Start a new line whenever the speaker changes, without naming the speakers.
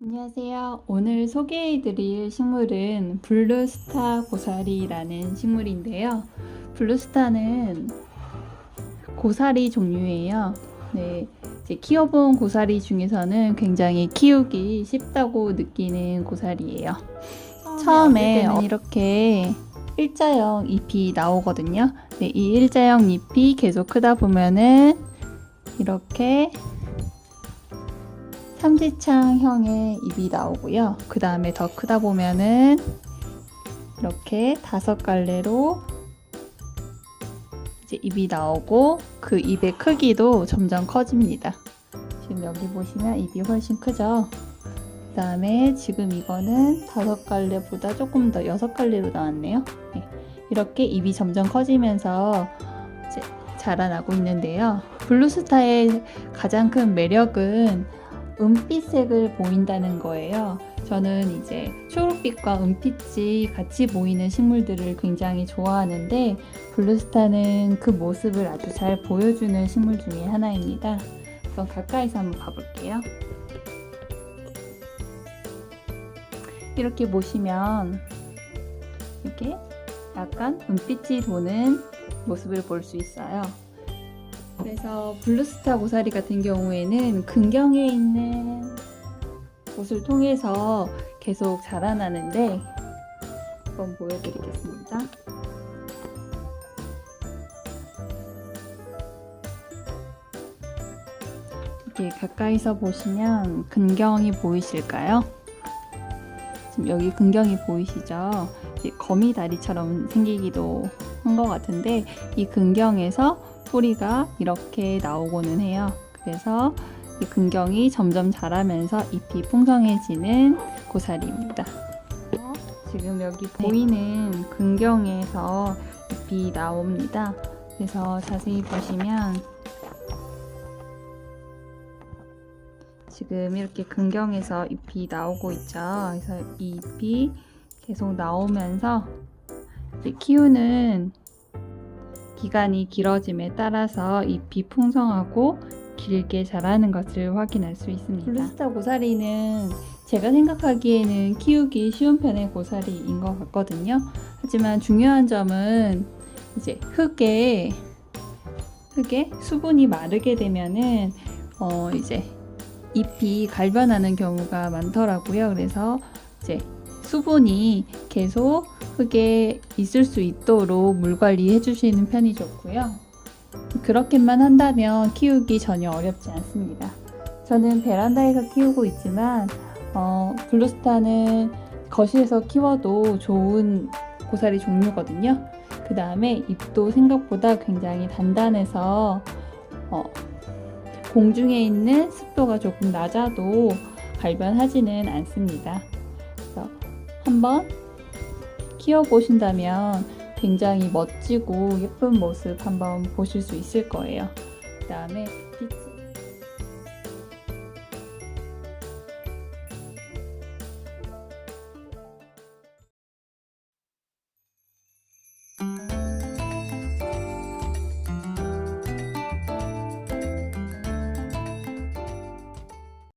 안녕하세요. 오늘 소개해드릴 식물은 블루스타 고사리라는 식물인데요. 블루스타는 고사리 종류예요. 네, 이제 키워본 고사리 중에서는 굉장히 키우기 쉽다고 느끼는 고사리예요. 처음에 이렇게 일자형 잎이 나오거든요. 네, 이 일자형 잎이 계속 크다 보면은 이렇게 삼지창형의 잎이 나오고요. 그 다음에 더 크다 보면은 이렇게 다섯 갈래로 이제 잎이 나오고 그 잎의 크기도 점점 커집니다. 지금 여기 보시면 잎이 훨씬 크죠? 그 다음에 지금 이거는 다섯 갈래보다 조금 더 여섯 갈래로 나왔네요. 네. 이렇게 잎이 점점 커지면서 자라나고 있는데요. 블루스타의 가장 큰 매력은 은빛색을 보인다는 거예요. 저는 이제 초록빛과 은빛이 같이 보이는 식물들을 굉장히 좋아하는데 블루스타는 그 모습을 아주 잘 보여주는 식물 중에 하나입니다. 그럼 가까이서 한번 가볼게요. 이렇게 보시면 이렇게 약간 은빛이 도는 모습을 볼 수 있어요. 그래서 블루스타 고사리 같은 경우에는 근경에 있는 곳을 통해서 계속 자라나는데 한번 보여드리겠습니다. 이렇게 가까이서 보시면 근경이 보이실까요? 지금 여기 근경이 보이시죠? 거미 다리처럼 생기기도 한 것 같은데 이 근경에서 뿌리가 이렇게 나오고는 해요. 그래서 이 근경이 점점 자라면서 잎이 풍성해지는 고사리입니다. 지금 여기 보이는 근경에서 잎이 나옵니다. 그래서 자세히 보시면 지금 이렇게 근경에서 잎이 나오고 있죠. 그래서 이 잎이 계속 나오면서 키우는 기간이 길어짐에 따라서 잎이 풍성하고 길게 자라는 것을 확인할 수 있습니다. 블루스타 고사리는 제가 생각하기에는 키우기 쉬운 편의 고사리인 것 같거든요. 하지만 중요한 점은 이제 흙에 흙에 수분이 마르게 되면은 어 이제 잎이 갈변하는 경우가 많더라고요. 그래서 이제 수분이 계속 흙에 있을 수 있도록 물 관리해 주시는 편이 좋고요. 그렇게만 한다면 키우기 전혀 어렵지 않습니다. 저는 베란다에서 키우고 있지만 어, 블루스타는 거실에서 키워도 좋은 고사리 종류거든요. 그 다음에 잎도 생각보다 굉장히 단단해서 어, 공중에 있는 습도가 조금 낮아도 발변하지는 않습니다. 그래서 한번 키워보신다면 굉장히 멋지고 예쁜 모습 한번 보실 수 있을 거예요. 그 다음에